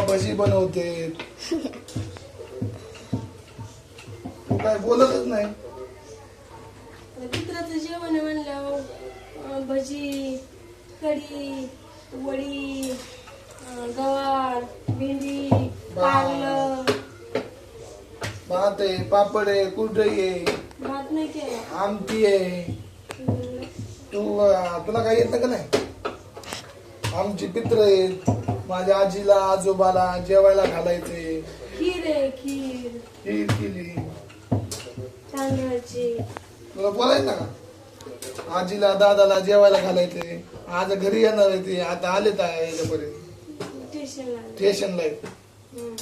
भजी बनवते. तू काय बोलतच नाही. कुत्र्याचं जेवण म्हणल्यावर अं, भजी कढी वडी अं, गवार भेंडी कारलं भात आहे पापड आहे कुरडई आहे. भात नाही केला. आमटी आहे. तू अं, तुला काय येतं का नाही? आमची पित्र आहेत. माझ्या आजीला आजोबाला जेवायला घालायचे. खीर आहे खीर. खीर केली. तांदळाची. तुला बोलायचं ना? का आजीला दादाला जेवायला घालायचे. आज घरी येणार आहे ते. आता आले तर याच्यापर्यंत. स्टेशनला स्टेशनला आहेत हम्म.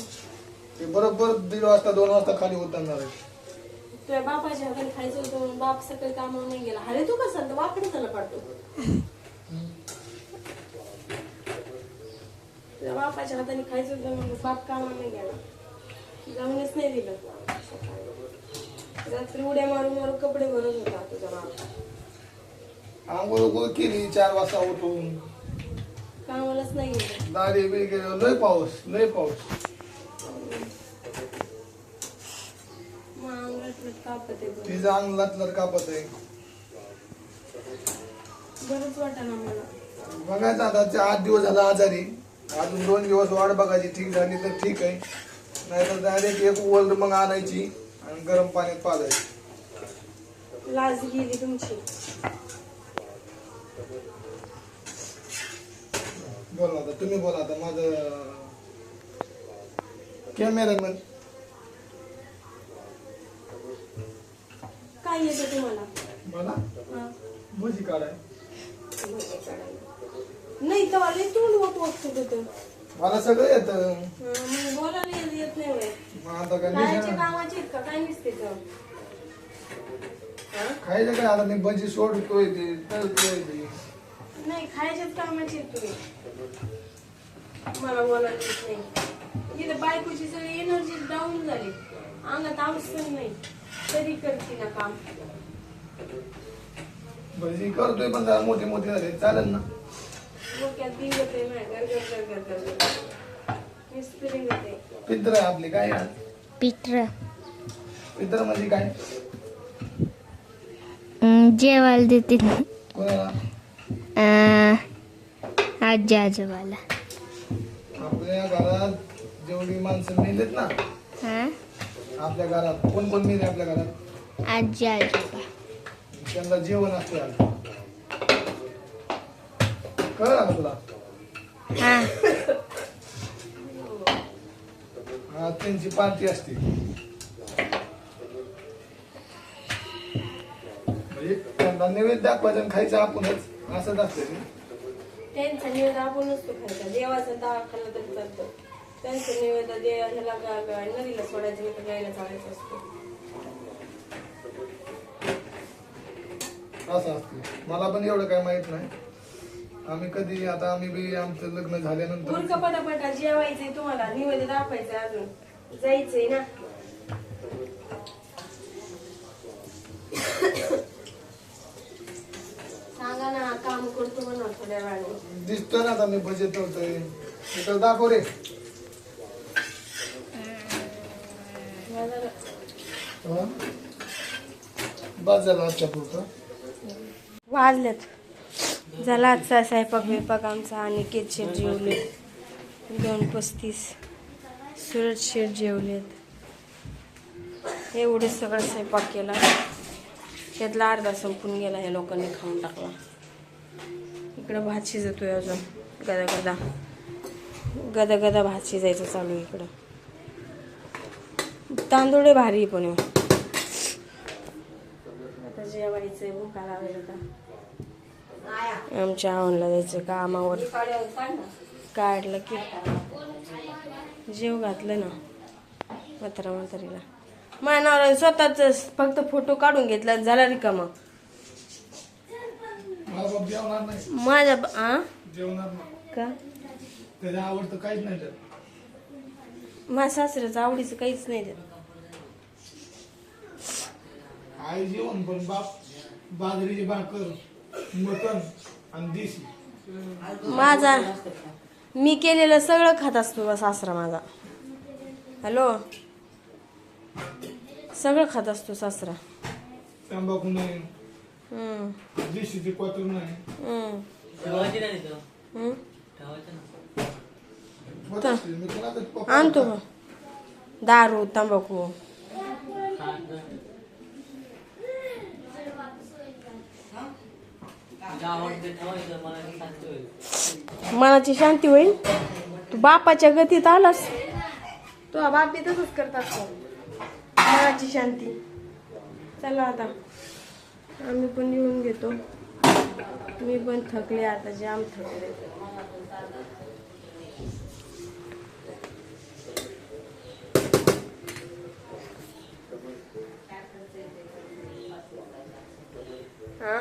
ते बरोबर दीड वाजता दोन वाजता खाली उतरणार आहे. तुझ्या बापाच्या हाताने खायचं होतं म्हणून बाप सकाळी कामावर नाही गेला. अरे तू कसं वाकडे त्याला पाडतो तुझ्या बापाच्या हाताने खायचं म्हणून बाप कामावर नाही गेला. जाऊनच नाही दिलं. रात्री उड्या मारून मारून कपडे भरत होता तुझा बाप. आंघोळ उघोळ केली चार वाजता उठून. कामालाच नाही गेलं. दारी बी गेलो लय पाऊस लय पाऊस. मग अंगात कापत आहे. तिचं अंग लातलं कापत आहे. बरंच वाटा ना मला बघायचं आता ते आठ दिवस झाला आजारी. अजून दोन दिवस वाट बघायची ठीक झाली तर ठीक आहे. नाहीतर डायरेक्ट एक वर्ल्ड मग आणायची आणि गरम पाण्यात पाजायची. लाज गेली तुमची. बोला आता तुम्ही बोला आता माझं कॅमेरामॅन काय येतं तुम्हाला? मला. भजी काढाय. नाही तर लय तोंड होत वाटत होतं मला सगळं येतं. मग बोलायला येत- येत नाही होय. आता काय खायचे नाही कामाचे आहेत का? काय नसते तर? हा? खायचं काय आता मी भजी सोडतोय ते तळतोय ते. नाही खायच्याच कामाचे आहेत तुम्ही. मला बोलायला येत नाही. इथं बायकोची सगळी एनर्जी डाऊन झाली. अंगात आवश्यक नाही. तरी करते ना काम. भजी करतोय पण जरा मोठी मोठी झाली. चालेल ना? डोक्यात दिवत आहे माझ्या गर गर गर गर गर मिस्पिरिंग होते. पित्र आपली काय? पित्र. पित्र म्हणजे काय? जेवायला देते कोणाला? आजी आजोबाला. आपल्या घरात जेवढी माणसं मेलेत ना हा? आपल्या घरात कोण कोण मेले आपल्या घरात? आजी आजोबा. त्यांना जेवण असते आज. कळलं तुला? हा. त्यांची पार्टी असते. म्हणजे त्यांना नैवेद्य दाखवायचं आणि खायचं आपणच असंच असतं ते. त्यांचा निवेद आपण नसतो खायचा. देवाचा दावा खाल्ला तरी चालतो. त्यांचं निवेद देव ह्याला गा- गा- नदीला सोडायचं नाही तर गायला चालायचं असतो. असं असते. मला पण एवढं काय माहीत नाही. आम्ही कधी आता आम्ही बी आमचं लग्न झाल्यानंतर मूर्ख पटापटा जेवायचंय तुम्हाला. निवेद दाखवायचंय अजून. जायचंय ना. सांगा ना काम करतो म्हणा थोड्या वेळाने. दिसतोय ना आता मी बजेट होतोय इकडे दाखव रे. माझा हा? बस झालं आजच्या पुरतं. वाजल्यात झाला आजचा स्वयंपाक बिपाक आमचा आणि केत शेट जेवले. दोन पस्तीस सुरत शेट जेवलेत. एवढे सगळं स्वयंपाक केला. त्यातला अर्धा संपून गेला या लोकांनी खाऊन टाकला. इकडं भात शिजतोय अजून. गदा गदा. गदा गदा भात शिजायचं चालू आहे इकडं. तांदूळ भारी पण हो. आता जेवायचं भूका लावायला आता. आमच्या आवनला जायचं कामावर. काढलं की. जेव घातलं ना. म्हातारा म्हातारीला. नवऱ्याने स्वतःच फक्त फोटो काढून घेतला झाला रिकामा. बाप जेवणार नाही. माझ्या आ? का? माझ्या सासऱ्याचं आवडीचं काहीच नाही त्यात. आई जेवण पण बाप बाजरीची भाकर. मटण आणि देशी. माझा मी केलेलं सगळं खात असतो सासरा माझा. हॅलो? सगळं खात असतो सासरा. तंबाखू नाही. हम्म, देशीची क्वार्टर नाही. हम्म, ठेवायची नाही तिथं हम्म. ठेवायचं ना होत असतील. मी तुला आता पप्पा- आणतो मग. दारू तंबाखू ते ठेवायचं मला ते शांती होईल मनाची शांती होईल. तू बापाच्या गतीत आलास. तू बाप बी तसंच करत असतो. मनाची शांती. चला आता. आम्ही पण येऊन घेतो. मी पण थकले आता जाम थकले. हा?